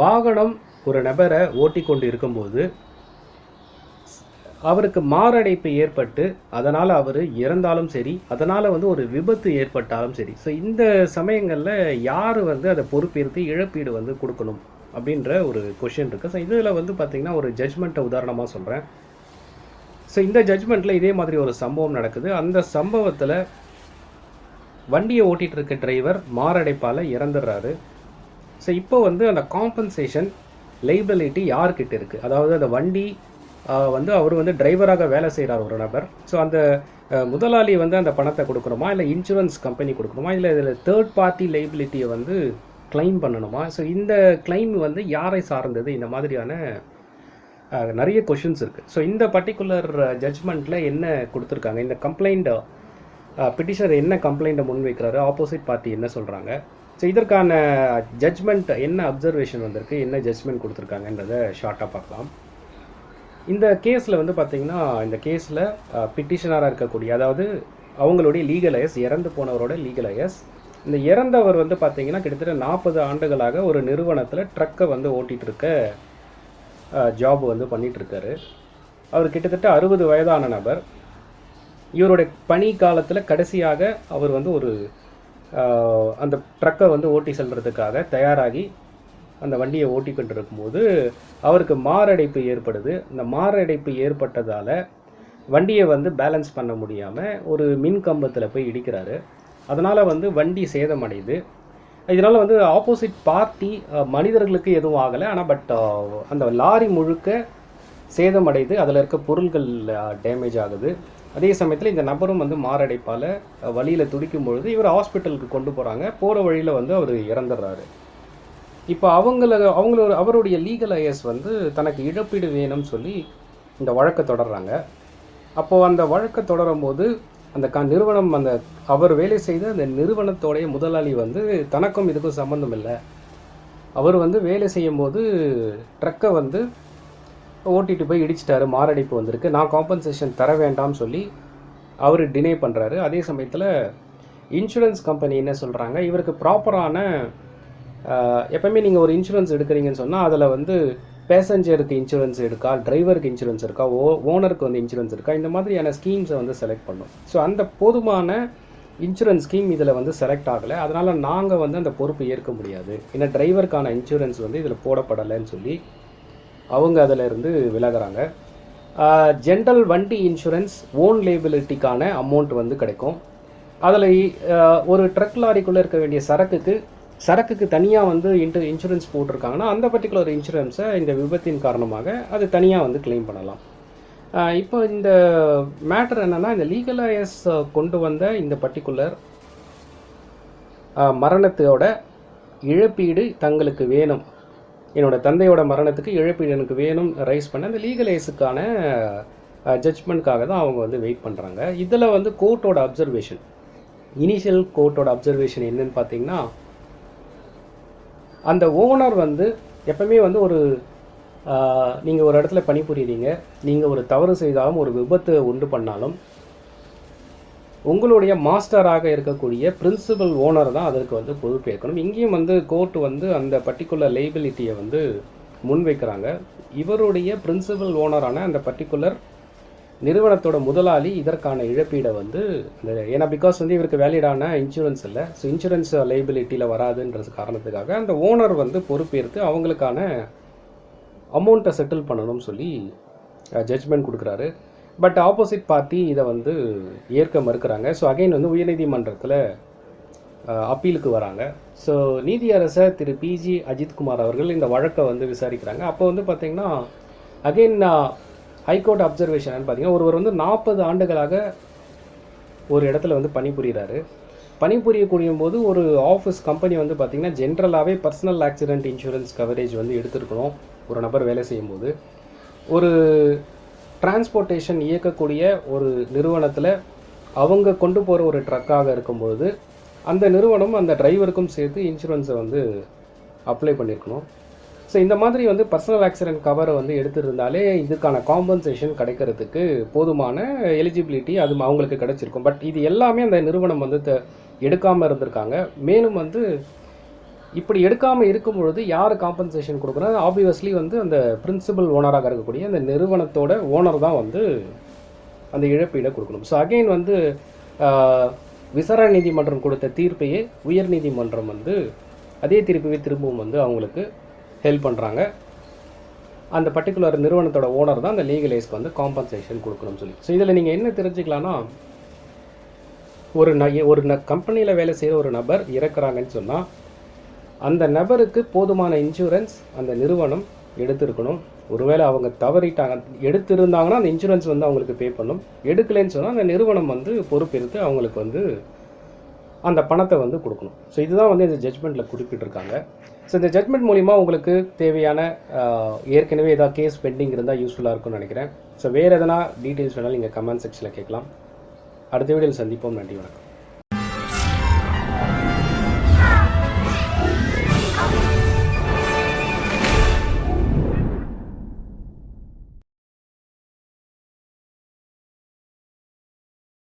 வாகனம் ஒரு நபரை ஓட்டிக்கொண்டு இருக்கும்போது அவருக்கு மாரடைப்பு ஏற்பட்டு அதனால் அவர் இறந்தாலும் சரி அதனால் வந்து ஒரு விபத்து ஏற்பட்டாலும் சரி. ஸோ இந்த சமயங்களில் யார் வந்து அதை பொறுப்பேற்று இழப்பீடு வந்து கொடுக்கணும் அப்படின்ற ஒரு கொஷின் இருக்குது ஸோ இதில் வந்து பார்த்திங்கன்னா ஒரு ஜட்ஜ்மெண்ட்டை உதாரணமாக சொல்கிறேன் ஸோ இந்த ஜட்ஜ்மெண்ட்டில் இதே மாதிரி ஒரு சம்பவம் நடக்குது. அந்த சம்பவத்தில் வண்டியை ஓட்டிகிட்டு இருக்க டிரைவர் மாரடைப்பால் இறந்துடுறாரு. ஸோ இப்போ வந்து அந்த காம்பன்சேஷன் லைபிலிட்டி யார்கிட்ட இருக்குது அதாவது அந்த வண்டி வந்து அவர் வந்து டிரைவராக வேலை செய்கிறார் ஒரு நபர். ஸோ அந்த முதலாளி வந்து அந்த பணத்தை கொடுக்கணுமா? இல்லை இன்சூரன்ஸ் கம்பெனி கொடுக்கணுமா? இல்லை இதில் தேர்ட் பார்ட்டி லைபிலிட்டியை வந்து கிளைம் பண்ணணுமா? ஸோ இந்த கிளைம் வந்து யாரை சார்ந்தது? இந்த மாதிரியான நிறைய கொஷின்ஸ் இருக்குது ஸோ இந்த பர்டிகுலர் ஜட்ஜ்மெண்ட்டில் என்ன கொடுத்துருக்காங்க? இந்த கம்ப்ளைண்ட்டை பிட்டிஷர் என்ன கம்ப்ளைண்ட்டை முன்வைக்கிறாரு? ஆப்போசிட் பார்ட்டி என்ன சொல்கிறாங்க ஸோ இதற்கான ஜட்ஜ்மெண்ட் என்ன அப்சர்வேஷன் வந்திருக்கு? என்ன ஜட்ஜ்மெண்ட் கொடுத்துருக்காங்கன்றதை ஷார்ட்டாக பார்க்கலாம். இந்த கேஸில் வந்து பார்த்தீங்கன்னா இந்த கேஸில் பிட்டிஷனராக இருக்கக்கூடிய அதாவது அவங்களுடைய லீகல் ஐஎஸ் இறந்து போனவரோட லீகல் ஐஎஸ் இந்த இறந்தவர் வந்து பார்த்தீங்கன்னா கிட்டத்தட்ட நாற்பது ஆண்டுகளாக ஒரு நிறுவனத்தில் ட்ரக்கை வந்து ஓட்டிகிட்டு இருக்க ஜாப் வந்து பண்ணிகிட்ருக்காரு அவர் கிட்டத்தட்ட அறுபது வயதான நபர். இவருடைய பணி காலத்தில் கடைசியாக அவர் வந்து ஒரு அந்த ட்ரக்கை வந்து ஓட்டி செல்றதுக்காக தயாராகி அந்த வண்டியை ஓட்டி கொண்டு இருக்கும்போது அவருக்கு மாரடைப்பு ஏற்படுது. இந்த மாரடைப்பு ஏற்பட்டதால் வண்டியை வந்து பேலன்ஸ் பண்ண முடியாமல் ஒரு மின் கம்பத்தில் போய் இடிக்கிறாரு. அதனால் வந்து வண்டி சேதமடையுது. இதனால் வந்து ஆப்போசிட் பார்ட்டி மனிதர்களுக்கு எதுவும் ஆகலை. ஆனால் பட் அந்த லாரி முழுக்க சேதமடையுது. அதில் இருக்க பொருள்கள் டேமேஜ் ஆகுது. அதே சமயத்தில் இந்த நபரும் வந்து மாரடைப்பால் வழியில் துடிக்கும் பொழுது இவர் ஹாஸ்பிட்டலுக்கு கொண்டு போகிறாங்க போகிற வழியில் வந்து அவர் இறந்துடுறாரு. இப்போ அவங்கள அவங்களோட அவருடைய லீகல் ஐஎஸ் வந்து தனக்கு இழப்பீடு வேணும்னு சொல்லி இந்த வழக்கை தொடர்றாங்க. அப்போது அந்த வழக்கை தொடரும் போது அந்த க நிறுவனம் அந்த அவர் வேலை செய்த அந்த நிறுவனத்தோடைய முதலாளி வந்து தனக்கும் இதுக்கும் சம்மந்தம் இல்லை. அவர் வந்து வேலை செய்யும் போது ட்ரக்கை வந்து ஓட்டிட்டு போய் இடிச்சிட்டாரு மாரடைப்பு வந்திருக்கு. நான் காம்பன்சேஷன் தர வேண்டாம்னு சொல்லி அவர் டினே பண்ணுறாரு அதே சமயத்தில் இன்சூரன்ஸ் கம்பெனி என்ன சொல்கிறாங்க இவருக்கு ப்ராப்பரான எப்பவுமே நீங்கள் ஒரு இன்சூரன்ஸ் எடுக்கிறீங்கன்னு சொன்னால் அதில் வந்து பேசஞ்சருக்கு இன்சூரன்ஸ் இருக்கா டிரைவருக்கு இன்சூரன்ஸ் இருக்கா ஓ ஓனருக்கு வந்து இன்சூரன்ஸ் இருக்கா இந்த மாதிரியான ஸ்கீம்ஸை வந்து செலக்ட் பண்ணும். ஸோ அந்த போதுமான இன்சூரன்ஸ் ஸ்கீம் இதில் வந்து செலக்ட் ஆகலை. அதனால் நாங்கள் வந்து அந்த பொறுப்பு ஏற்க முடியாது. ஏன்னா டிரைவருக்கான இன்சூரன்ஸ் வந்து இதில் போடப்படலைன்னு சொல்லி அவங்க அதில் இருந்து விலகிறாங்க. ஜென்ரல் வண்டி இன்சூரன்ஸ் ஓன் லேபிலிட்டிக்கான அமௌண்ட் வந்து கிடைக்கும். அதில் ஒரு ட்ரக் லாரிக்குள்ளே இருக்க வேண்டிய சரக்குக்கு சரக்குக்கு தனியாக வந்து இன்ட்டு இன்சூரன்ஸ் போட்டிருக்காங்கன்னா அந்த பர்டிகுலர் இன்சூரன்ஸை இந்த விபத்தின் காரணமாக அது தனியாக வந்து கிளைம் பண்ணலாம். இப்போ இந்த மேட்டர் என்னன்னா இந்த லீகலைஸ் கொண்டு வந்த இந்த பர்டிகுலர் மரணத்தோட இழப்பீடு தங்களுக்கு வேணும். என்னோட தந்தையோட மரணத்துக்கு இழப்பீடு எனக்கு வேணும் ரைஸ் பண்ண அந்த லீகலைஸுக்கான ஜட்ஜ்மெண்ட்காக தான் அவங்க வந்து வெயிட் பண்ணுறாங்க இதில் வந்து கோர்ட்டோட அப்சர்வேஷன் இனிஷியல் கோர்ட்டோட அப்சர்வேஷன் என்னன்னு பார்த்தீங்கன்னா அந்த ஓனர் வந்து எப்பவுமே வந்து ஒரு நீங்கள் ஒரு இடத்துல பணிபுரியுறீங்க நீங்கள் ஒரு தவறு செய்தாலும் ஒரு விபத்து உண்டு பண்ணாலும் உங்களுடைய மாஸ்டராக இருக்கக்கூடிய பிரின்சிபல் ஓனர் தான் அதற்கு வந்து பொறுப்பேற்கணும். இங்கேயும் வந்து கோர்ட் வந்து அந்த பர்டிகுலர் லேபிலிட்டியை வந்து முன்வைக்கிறாங்க. இவருடைய பிரின்சிபல் ஓனரான அந்த பர்டிகுலர் நிறுவனத்தோட முதலாளி இதற்கான இழப்பீடை வந்து இந்த- ஏன்னா பிகாஸ் வந்து இவருக்கு வேலிடான இன்சூரன்ஸ் இல்லை. ஸோ இன்சூரன்ஸ் லைபிலிட்டியில் வராதுன்றது காரணத்துக்காக அந்த ஓனர் வந்து பொறுப்பேற்று அவங்களுக்கான அமௌண்ட்டை செட்டில் பண்ணணும்னு சொல்லி ஜட்ஜ்மெண்ட் கொடுக்குறாரு. பட் ஆப்போசிட் பார்ட்டி இதை வந்து ஏற்க மறுக்கிறாங்க. ஸோ அகைன் வந்து உயர்நீதிமன்றத்தில் அப்பீலுக்கு வராங்க. ஸோ நீதியரசர் திரு பிஜி அஜித்குமார் அவர்கள் இந்த வழக்கை வந்து விசாரிக்கிறாங்க. அப்போ வந்து பார்த்திங்கன்னா அகைன் ஹைகோர்ட் அப்சர்வேஷன் பார்த்தீங்கன்னா ஒருவர் வந்து நாற்பது ஆண்டுகளாக ஒரு இடத்துல வந்து பணிபுரிகிறாரு. பணிபுரியக்கூடிய போது ஒரு ஆஃபீஸ் கம்பெனி வந்து பார்த்திங்கன்னா ஜென்ரலாகவே பர்சனல் ஆக்சிடென்ட் இன்சூரன்ஸ் கவரேஜ் வந்து எடுத்துருக்கணும். ஒரு நபர் வேலை செய்யும்போது ஒரு டிரான்ஸ்போர்ட்டேஷன் இயக்கக்கூடிய ஒரு நிறுவனத்தில் அவங்க கொண்டு போகிற ஒரு ட்ரக்காக இருக்கும்பொழுது அந்த நிறுவனம் அந்த டிரைவருக்கும் சேர்த்து இன்சூரன்ஸை வந்து அப்ளை பண்ணியிருக்கணும் ஸோ இந்த மாதிரி வந்து பர்சனல் ஆக்சிடென்ட் கவரை வந்து எடுத்திருந்தாலே இதுக்கான காம்பன்சேஷன் கிடைக்கிறதுக்கு போதுமான எலிஜிபிலிட்டி அது அவங்களுக்கு கிடைச்சிருக்கும். பட் இது எல்லாமே அந்த நிறுவனம் வந்து த- இருந்திருக்காங்க. மேலும் வந்து இப்படி எடுக்காமல் இருக்கும் பொழுது யார் காம்பன்சேஷன் கொடுக்குறாங்க ஆப்வியஸ்லி வந்து அந்த பிரின்சிபல் ஓனராக இருக்கக்கூடிய அந்த நிறுவனத்தோட ஓனர் தான் வந்து அந்த இழப்பீடை கொடுக்கணும். ஸோ அகைன் வந்து விசாரணை நீதிமன்றம் கொடுத்த தீர்ப்பையே உயர் நீதிமன்றம் வந்து அதே தீர்ப்பையே திரும்பவும் வந்து அவங்களுக்கு ஹெல்ப் பண்ணுறாங்க அந்த பர்டிகுலர் நிறுவனத்தோட ஓனர் தான் அந்த லீகலைஸ்க்கு வந்து காம்பன்சேஷன் கொடுக்கணும்னு சொல்லி. ஸோ இதில் நீங்கள் என்ன தெரிஞ்சுக்கலாம்னா ஒரு ந ஒரு ந கம்பெனியில் வேலை செய்கிற ஒரு நபர் இறக்குறாங்கன்னு சொன்னால் அந்த நபருக்கு போதுமான இன்சூரன்ஸ் அந்த நிறுவனம் எடுத்திருக்கணும். ஒருவேளை அவங்க தவறிட்டாங்க எடுத்திருந்தாங்கன்னா அந்த இன்சூரன்ஸ் வந்து அவங்களுக்கு பே பண்ணும். எடுக்கலைன்னு சொன்னால் அந்த நிறுவனம் வந்து பொறுப்பெடுத்து அவங்களுக்கு வந்து அந்த பணத்தை வந்து கொடுக்கணும். ஸோ இதுதான் வந்து இந்த ஜட்மெண்ட்டில் குறிப்பிட்டிருக்காங்க. ஸோ இந்த ஜட்மெண்ட் மூலிமா உங்களுக்கு தேவையான ஏற்கனவே ஏதாவது கேஸ் பெண்டிங் இருந்தால் யூஸ்ஃபுல்லாக இருக்கும்னு நினைக்கிறேன். ஸோ வேறு எதனா டீட்டெயில்ஸ் வேணாலும் நீங்கள் கமெண்ட் செக்ஷனில் கேட்கலாம். அடுத்த வீடியோவில் சந்திப்போம். நன்றி வணக்கம்.